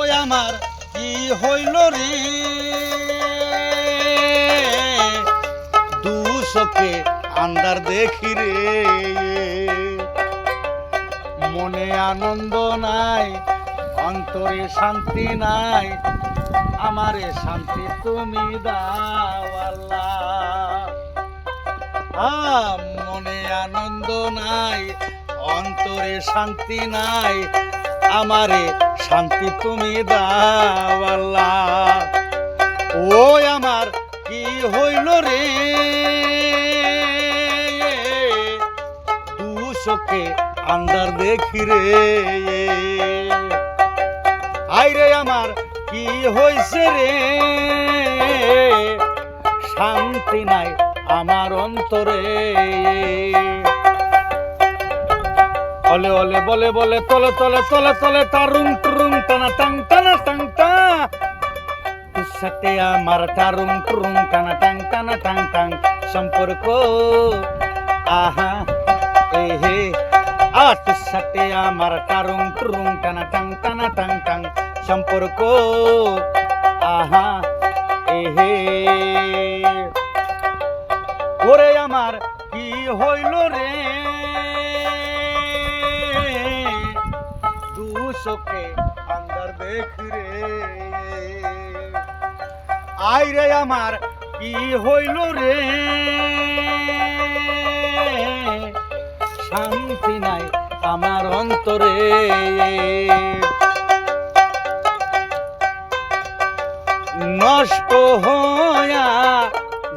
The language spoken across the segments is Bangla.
ওই আমার কি হইল রে? দুশোকে আন্দার দেখি রে। মনে আনন্দ নাই, অন্তরে শান্তি নাই। আমারে শান্তি তুমি দাও আল্লাহ। মনে আনন্দ নাই, অন্তরে শান্তি নাই। আমারে শান্তি তুমি দাও আল্লাহ। ওই আমার কি হইল রে? দুশোকে আন্দার দেখি রে। আইরে আমার কি হইছে রে? শান্তি নাই আমার অন্তরে। অলে অলে, বলে বলে, তলে তলে তলে তলে টারুং টুরুং, টানা, টাং টানা, টাং, টা। তোর সাথে আমার টারুং টুরুং, টানা, টাং টানা, টাং টাং, সম্পর্ক। আহা, এ, হে। আ তোর সাথে আমার টারুং টুরুং, টানা, টাং টানা, টাং টাং, সম্পর্ক। আহা, এ, হে। ওরে আমার, কি হইল রে? দুশোকে আন্দার দেখ রে। আই রে আমার, কি হইল রে? শান্তি নাই আমার অন্তরে। নষ্ট হইয়া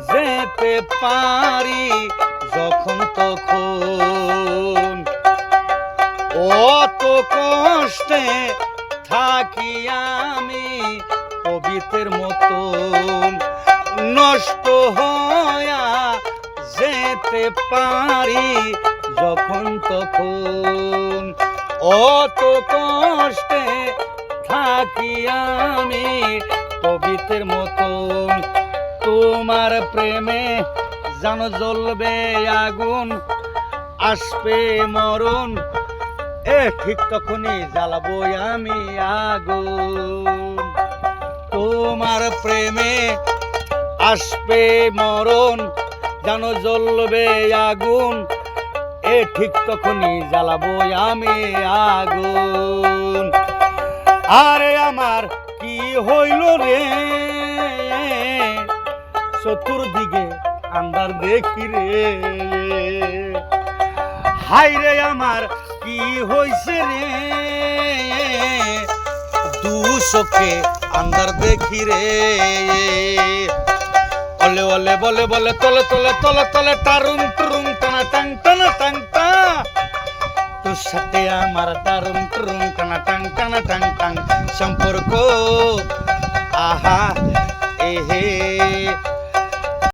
যেতে পারি কষ্টে থাকি আমি কবিতের মতন। নষ্ট হইয়া যেতে পারি যখন তখন। অত কষ্টে থাকি আমি কবিতের মতন। তোমার প্রেমে জানো জ্বলবে আগুন, আসবে মরণ এ ঠিক তখনই জ্বালাবো আমি আগুন। তোমার প্রেমে আসবে মরণ, জানো জ্বলবে আগুন। এ ঠিক তখনই জ্বালাবো আমি আগুন। আরে আমার কি হইল রে? চতুর্দিকে আন্দার দেখি রে। হাই রে আমার, কি হইছে রে? দুশোকে আন্দার দেখি রে। অলে অলে, বলে বলে, তলে তলে তলে তলে, টারুম, টুরুম, টানা, টাং টানা, টাং, টা। তোর সাথে আমার টারুম, টুরুম, টানা, টাং টানা, টাং টাং সম্পর্ক। আহা এ হে